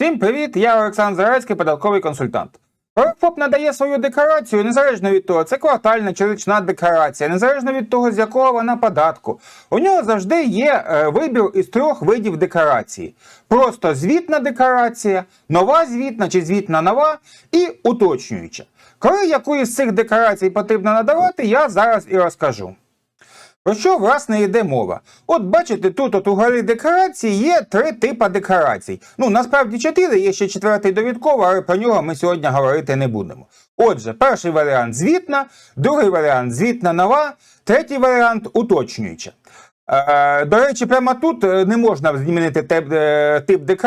Всім привіт! Я Олександр Зарецький, податковий консультант. ФОП надає свою декларацію незалежно від того, це квартальна чи річна декларація, незалежно від того, з якого вона податку. У нього завжди є е, вибір із трьох видів декларації: просто звітна декларація, нова звітна чи звітна нова і уточнююча. Коли яку із цих декларацій потрібно надавати, я зараз і розкажу. Про що власне йде мова? От бачите, тут от у горі декларації є три типи декларацій. Ну насправді чотири, є ще четвертий довідковий, але про нього ми сьогодні говорити не будемо. Отже, перший варіант звітна, другий варіант звітна нова, третій варіант уточнююча. Е, До речі, прямо тут е, не можна змінити тип, е, тип.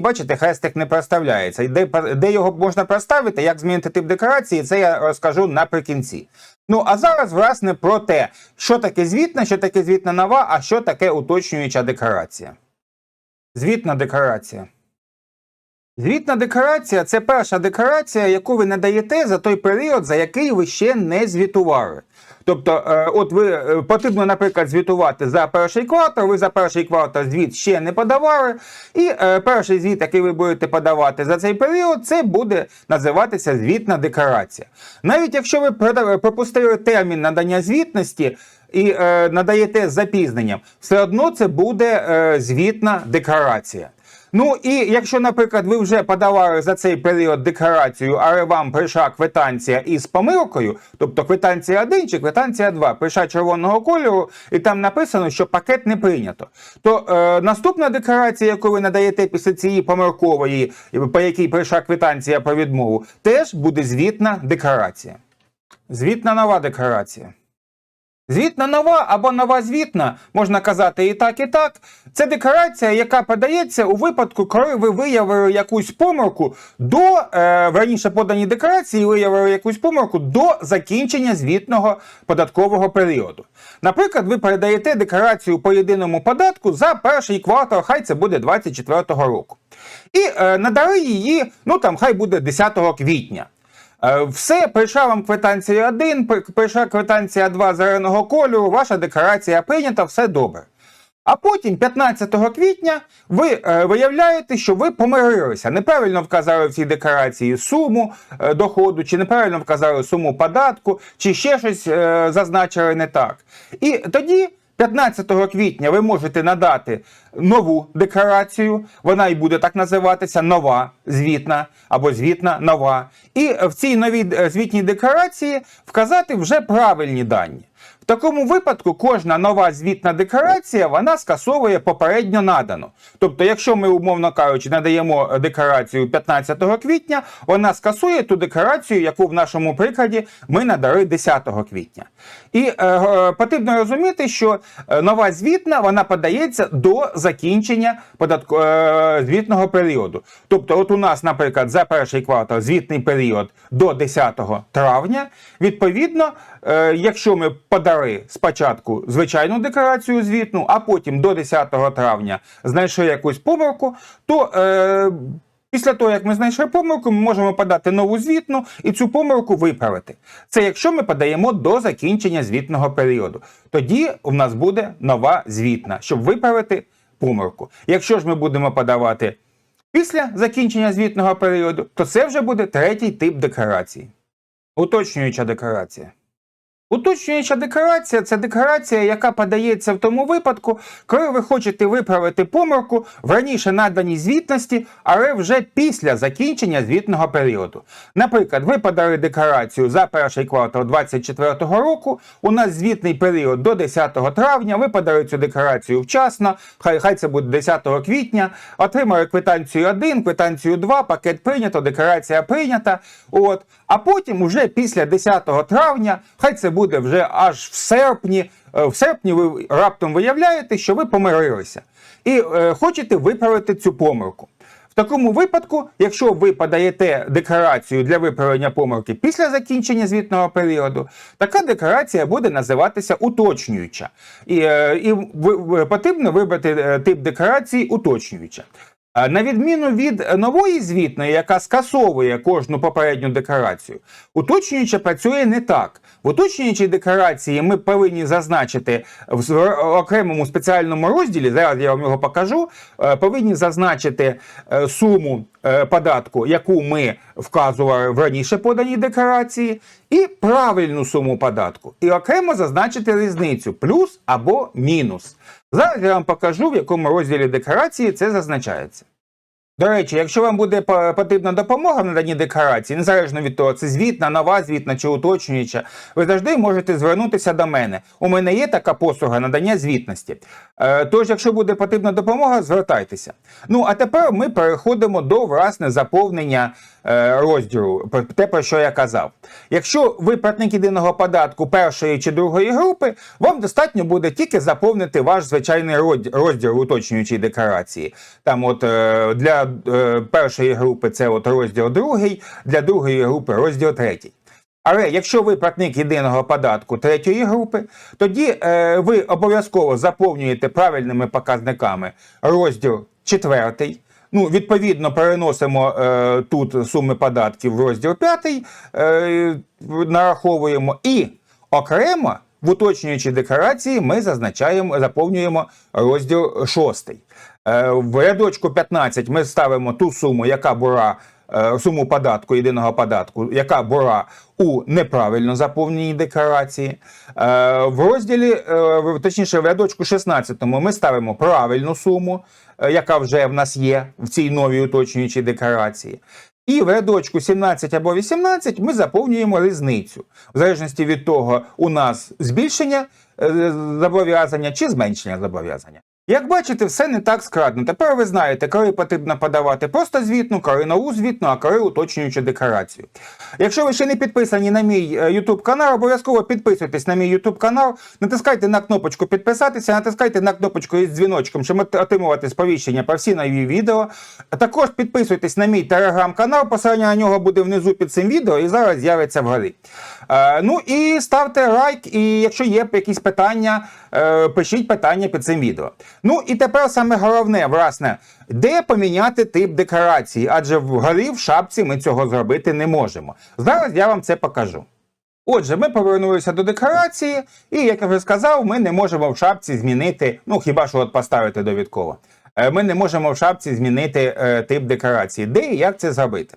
Бачите, хрестик не проставляється. Де, його можна проставити, як змінити тип декларації, це я розкажу наприкінці. Ну а зараз, власне, про те, що таке звітна, що таке звітна нова, а що таке уточнююча декларація. Звітна декларація. Звітна декларація це перша декларація, яку ви надаєте за той період, за який ви ще не звітували. Тобто, е, от ви е, потрібно, наприклад, звітувати за перший квартал, ви за перший квартал звіт ще не подавали, і е, перший звіт, який ви будете подавати за цей період, це буде називатися звітна декларація. Навіть якщо ви пропустили термін надання звітності і е, надаєте з запізненням, все одно це буде е, звітна декларація. Ну і якщо, наприклад, ви вже подавали за цей період декларацію, але вам прийшла квитанція із помилкою, тобто квитанція 1 чи квитанція 2, прийшла червоного кольору, і там написано, що пакет не прийнято, то е, наступна декларація, яку ви надаєте після цієї помилкової, по якій прийшла квитанція про відмову, теж буде звітна декларація. Звітна нова декларація. Звітна нова або нова звітна, можна казати і так, і так. Це декларація, яка подається у випадку, коли ви виявили якусь помилку до е, раніше поданій декларації, виявили якусь помилку до закінчення звітного податкового періоду. Наприклад, ви передаєте декларацію по єдиному податку за перший квартал, хай це буде 24-го року. І е, надали її, ну там хай буде 10 квітня. Е, Все, прийшла вам квитанція 1, прийшла квитанція 2 зеленого кольору, ваша декларація прийнята, все добре. А потім, 15 квітня, ви е, виявляєте, що ви помирилися. Неправильно вказали в цій декларації суму е, доходу, чи неправильно вказали суму податку, чи ще щось е, зазначили не так. І тоді. 15 квітня ви можете надати нову декларацію, вона і буде так називатися нова звітна або звітна нова. І в цій новій е, звітній декларації вказати вже правильні дані. Такому випадку кожна нова звітна декларація вона скасовує попередньо надану. Тобто, якщо ми, умовно кажучи, надаємо декларацію 15 квітня, вона скасує ту декларацію, яку в нашому прикладі ми надали 10 квітня. І е, е, потрібно розуміти, що е, нова звітна вона подається до закінчення податко, е, звітного періоду. Тобто, от у нас, наприклад, за перший квартал звітний період до 10 травня. Відповідно, е, якщо ми подали спочатку звичайну декларацію звітну, а потім до 10 травня знайшли якусь помилку, то е, Після того, як ми знайшли помилку, ми можемо подати нову звітну і цю помилку виправити. Це якщо ми подаємо до закінчення звітного періоду. Тоді у нас буде нова звітна, щоб виправити помилку. Якщо ж ми будемо подавати після закінчення звітного періоду, то це вже буде третій тип декларації. Уточнююча декларація. Уточнююча декларація це декларація, яка подається в тому випадку, коли ви хочете виправити помилку в раніше наданій звітності, але вже після закінчення звітного періоду. Наприклад, ви подали декларацію за перший квартал 2024 року. У нас звітний період до 10 травня. Ви подали цю декларацію вчасно, хай, хай це буде 10 квітня. Отримали квитанцію 1, квитанцію 2, пакет прийнято, декларація прийнята. От. А потім, уже після 10 травня, хай це буде вже аж в серпні. е, В серпні ви раптом виявляєте, що ви помирилися, і е, хочете виправити цю помилку. В такому випадку, якщо ви подаєте декларацію для виправлення помилки після закінчення звітного періоду, така декларація буде називатися уточнююча. І, е, і потрібно вибрати тип декларації уточнююча. А На відміну від нової звітної, яка скасовує кожну попередню декларацію, уточнююча працює не так. В уточнюючій декларації ми повинні зазначити в окремому спеціальному розділі, зараз я вам його покажу, е, повинні зазначити е, суму е, податку, яку ми вказували в раніше поданій декларації, і правильну суму податку. І окремо зазначити різницю плюс або мінус. Зараз я вам покажу, в якому розділі декларації це зазначається. До речі, якщо вам буде потрібна допомога в наданні декларації, незалежно від того, це звітна, нова звітна чи уточнююча, ви завжди можете звернутися до мене. У мене є така послуга надання звітності. Е, Тож, якщо буде потрібна допомога, звертайтеся. Ну а тепер ми переходимо до власне заповнення е, розділу, те, про що я казав. Якщо ви платник єдиного податку першої чи другої групи, вам достатньо буде тільки заповнити ваш звичайний розділ уточнюючої декларації. Там, от е, Е, першої групи це от розділ другий, для другої групи розділ третій. Але якщо ви платник єдиного податку третьої групи, тоді е, ви обов'язково заповнюєте правильними показниками розділ четвертий. Ну, Відповідно, переносимо е, тут суми податків в розділ п'ятий, е, нараховуємо і окремо. В уточнюючій декларації ми зазначаємо, заповнюємо розділ 6 в рядочку 15 ми ставимо ту суму, яка була е, суму податку, єдиного податку, яка була у неправильно заповненій декларації. Е, В розділі, е, точніше, в рядочку 16 ми ставимо правильну суму, е, яка вже в нас є в цій новій уточнюючій декларації. І в рядочку 17 або 18 ми заповнюємо різницю. В залежності від того, у нас збільшення е, зобов'язання чи зменшення зобов'язання. Як бачите, все не так складно. Тепер ви знаєте, коли потрібно подавати просто звітну, коли нову звітну, а коли уточнюючу декларацію. Якщо ви ще не підписані на мій е, YouTube канал, обов'язково підписуйтесь на мій YouTube канал, натискайте на кнопочку підписатися, натискайте на кнопочку із дзвіночком, щоб отримувати сповіщення про всі нові відео. Також підписуйтесь на мій телеграм-канал, посилання на нього буде внизу під цим відео і зараз з'явиться вгорі. Е, ну і ставте лайк, і якщо є якісь питання, е, пишіть питання під цим відео. Ну і тепер саме головне, власне, де поміняти тип декларації, адже вгорі в шапці ми цього зробити не можемо. Зараз я вам це покажу. Отже, ми повернулися до декларації, і як я вже сказав, ми не можемо в шапці змінити, ну хіба що от поставити довідково. Е, Ми не можемо в шапці змінити е, тип декларації. Де і як це зробити?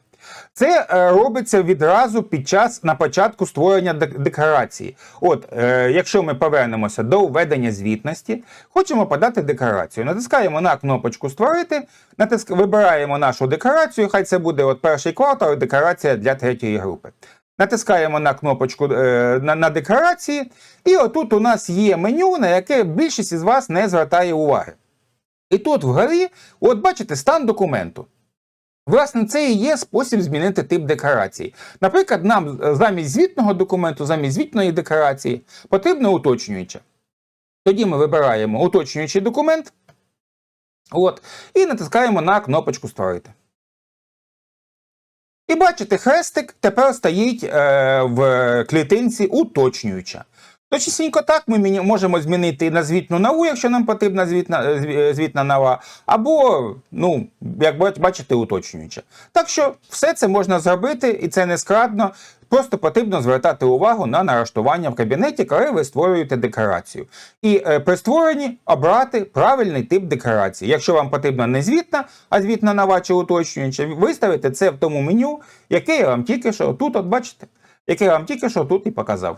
Це е, робиться відразу під час на початку створення декларації. От, е, якщо ми повернемося до введення звітності, хочемо подати декларацію. Натискаємо на кнопочку Створити, натиск... вибираємо нашу декларацію. Хай це буде от перший квартал, декларація для третьої групи. Натискаємо на кнопочку е, на, на декларації, і отут у нас є меню, на яке більшість із вас не звертає уваги. І тут вгорі, от бачите, стан документу. Власне, це і є спосіб змінити тип декларації. Наприклад, нам е, замість звітного документу, замість звітної декларації потрібно уточнююча. Тоді ми вибираємо уточнюючий документ от, і натискаємо на кнопочку Створити. І бачите, хрестик тепер стоїть е, в клітинці уточнююча. Точнісінько так ми можемо змінити на звітну нову, якщо нам потрібна звітна, е, е, звітна нова, або, ну, як бач- бачите, уточнююча. Так що все це можна зробити, і це не складно. Просто потрібно звертати увагу на налаштування в кабінеті, коли ви створюєте декларацію. І е, при створенні обрати правильний тип декларації. Якщо вам потрібна не звітна, а звітна нова чи уточнююча, виставите це в тому меню, яке я вам тільки що тут, от бачите, яке я вам тільки що тут і показав.